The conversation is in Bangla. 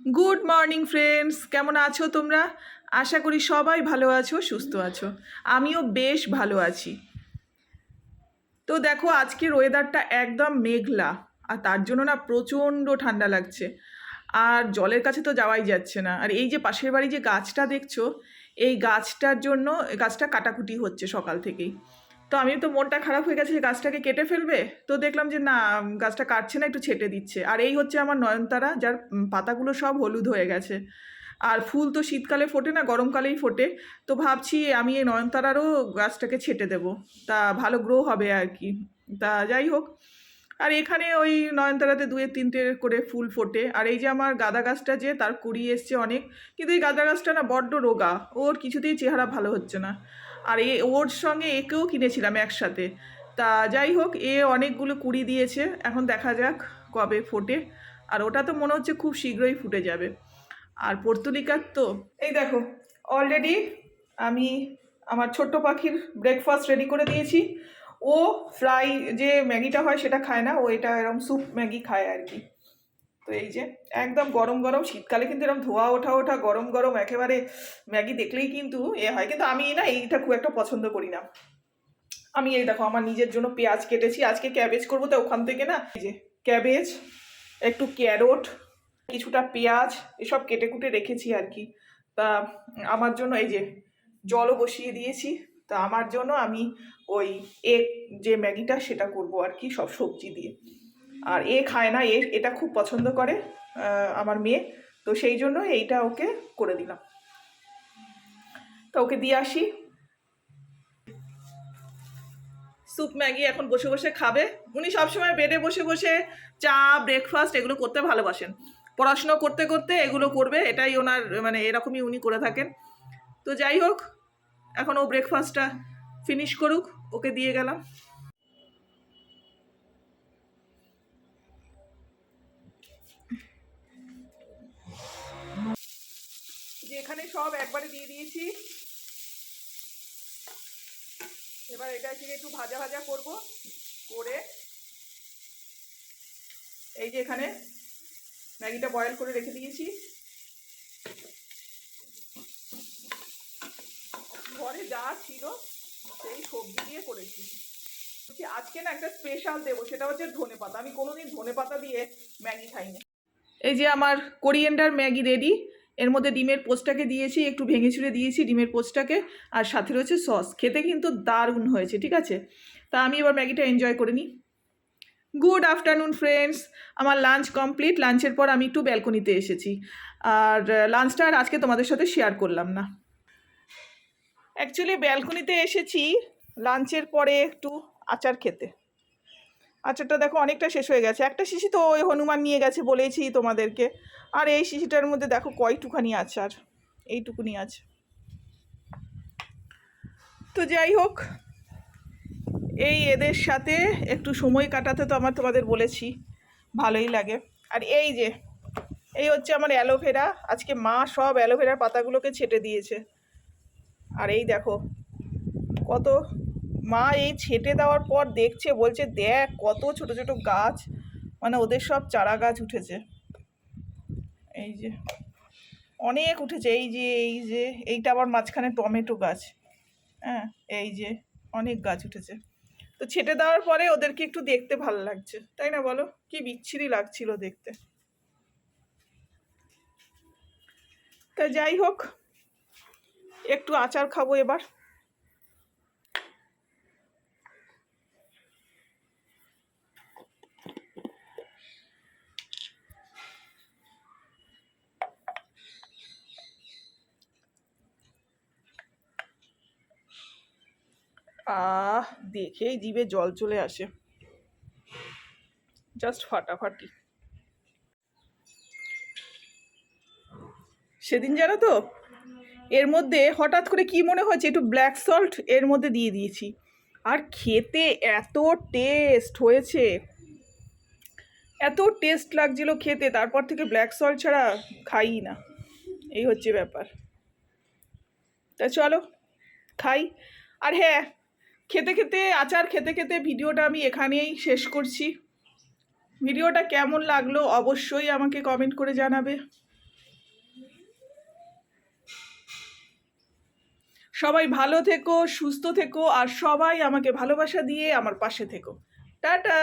গুড মর্নিং ফ্রেন্ডস কেমন আছো তোমরা? আশা করি সবাই ভালো আছো, সুস্থ আছো। আমিও বেশ ভালো আছি। তো দেখো, আজকের ওয়েদারটা একদম মেঘলা, আর তার জন্য না প্রচণ্ড ঠান্ডা লাগছে। আর জলের কাছে তো যাওয়াই যাচ্ছে না। আর এই যে পাশের বাড়ি যে গাছটা দেখছ, এই গাছটার জন্য, গাছটা কাটাকুটি হচ্ছে সকাল থেকেই। তো আমি তো মনটা খারাপ হয়ে গেছে গাছটাকে কেটে ফেলবে। তো দেখলাম যে, না গাছটা কাটছে না, একটু ছেটে দিচ্ছে। আর এই হচ্ছে আমার নয়নতারা, যার পাতাগুলো সব হলুদ হয়ে গেছে। আর ফুল তো শীতকালে ফোটে না, গরমকালেই ফোটে। তো ভাবছি আমি এই নয়নতারারও গাছটাকে ছেটে দেব। তা ভালো গ্রো হবে আর কি। তা যাই হোক। আর এখানে ওই নয়নতারাতে দুয়ে তিনটে করে ফুল ফোটে। আর এই যে আমার গাঁদা গাছটা যে, তার কুড়ি এসছে অনেক। কিন্তু এই গাঁদা গাছটা না বড্ড রোগা। ওর কিছুতেই চেহারা ভালো হচ্ছে না। আর এ, ওর সঙ্গে একেও কিনেছিলাম একসাথে। তা যাই হোক, এ অনেকগুলো কুড়ি দিয়েছে। এখন দেখা যাক কবে ফোটে। আর ওটা তো মনে হচ্ছে খুব শীঘ্রই ফুটে যাবে। আর পর্তুলিকার তো, এই দেখো অলরেডি আমি আমার ছোট্ট পাখির ব্রেকফাস্ট রেডি করে দিয়েছি। ও ফ্রাই যে ম্যাগিটা হয় সেটা খায় না, ও এটা এরকম স্যুপ ম্যাগি খায় আর কি। তো এই যে, একদম গরম গরম, শীতকালে কিন্তু এরকম ধোয়া ওঠা ওঠা, গরম গরম, একেবারে ম্যাগি দেখলেই কিন্তু এ হয়। কিন্তু আমি না এইটা খুব একটা পছন্দ করি না। আমি এই দেখো, আমার নিজের জন্য পেঁয়াজ কেটেছি, আজকে ক্যাবেজ করব, তো ওখান থেকে না এই যে ক্যাবেজ একটু ক্যারোট কিছুটা পেঁয়াজ, এসব কেটে কুটে রেখেছি আর কি। তা আমার জন্য এই যে জলও বসিয়ে দিয়েছি। তা আমার জন্য আমি ওই এগ যে ম্যাগিটা সেটা করব আর কি, সব সবজি দিয়ে। আর এ খায় না, এ, এটা খুব পছন্দ করে আমার মেয়ে। তো সেই জন্য এইটা ওকে করে দিলাম। তা ওকে দিয়ে আসি। স্যুপ ম্যাগি এখন বসে বসে খাবে। উনি সবসময় বেডে বসে বসে চা ব্রেকফাস্ট এগুলো করতে ভালোবাসেন। পড়াশুনো করতে করতে এগুলো করবে, এটাই ওনার মানে এরকমই উনি করে থাকেন। তো যাই হোক এখন ও ব্রেকফাস্টটা ফিনিশ করুক, ওকে দিয়ে গেলাম। যে এখানে সব একবারে দিয়ে দিয়েছি। এবার এটা থেকে একটু ভাজা ভাজা করব, করে। এই যে এখানে ম্যাগিটা বয়েল করে রেখে দিয়েছি। ঘরে যা ছিল সেই সবজি দিয়ে করেছি। বলছি, আজকে না একটা স্পেশাল দেবো সেটা হচ্ছে ধনে পাতা। আমি কোনোদিন ধনে পাতা দিয়ে ম্যাগি খাইনি। এই যে আমার কোরিয়েন্ডার ম্যাগি রেডি এর মধ্যে ডিমের পোস্টটাকে দিয়েছি একটু ভেঙে ছুঁড়ে দিয়েছি ডিমের পোস্টটাকে আর সাথে রয়েছে সস খেতে কিন্তু দারুণ হয়েছে ঠিক আছে? তা আমি এবার ম্যাগিটা এনজয় করে নিই। গুড আফটারনুন ফ্রেন্ডস আমার লাঞ্চ কমপ্লিট লাঞ্চের পর আমি একটু ব্যালকনিতে এসেছি। আর লাঞ্চটা আর আজকে তোমাদের সাথে শেয়ার করলাম না। অ্যাকচুয়ালি ব্যালকনিতে এসেছি লাঞ্চের পরে একটু আচার খেতে। আচারটা দেখো অনেকটা শেষ হয়ে গেছে। একটা শিশি তো ওই হনুমান নিয়ে গেছে বলেছি তোমাদেরকে। আর এই শিশিটার মধ্যে দেখো কয়টুখানি আচার। এইটুকুনি আছে। তো যাই হোক, এই এদের সাথে একটু সময় কাটাতে তো আমার তোমাদের বলেছি। ভালোই লাগে। আর এই যে, এই হচ্ছে আমার অ্যালোভেরা। আজকে মা সব অ্যালোভেরার পাতাগুলোকে ছেটে দিয়েছে। আর এই দেখো, কত মা এই ছেটে দেওয়ার পর দেখছে, বলছে, দেখ, কত ছোট ছোট গাছ। মানে ওদের সব চারা গাছ উঠেছে। এই যে, অনেক উঠেছে। এই যে এই যে, এইটা আবার মাঝখানে টমেটো গাছ। হ্যাঁ এই যে, অনেক গাছ উঠেছে। তো ছেটে দেওয়ার পরে ওদেরকে একটু দেখতে ভালো লাগছে, তাই না বলো? কি বিচ্ছিরি লাগছিল দেখতে। তা যাই হোক একটু আচার খাব এবার। আহ, দেখেই জিভে জল চলে আসে। জাস্ট ফাটাফাটি। সেদিন জানো তো এর মধ্যে হঠাৎ করে কি মনে হয়েছে? একটু ব্ল্যাক সল্ট এর মধ্যে দিয়ে দিয়েছি। আর খেতে এত টেস্ট হয়েছে। এত টেস্ট লাগছিল খেতে, তারপর থেকে ব্ল্যাক সল্ট ছাড়া খাই না। এই হচ্ছে ব্যাপার। তা চলো, খাই। আর হ্যাঁ খেতে খেতে আচার, খেতে খেতে ভিডিওটা আমি এখানেই শেষ করছি। ভিডিওটা কেমন লাগল অবশ্যই আমাকে কমেন্ট করে জানাবে। সবাই ভালো থেকো সুস্থ থেকো আর সবাই আমাকে ভালোবাসা দিয়ে আমার পাশে থেকো। টাটা!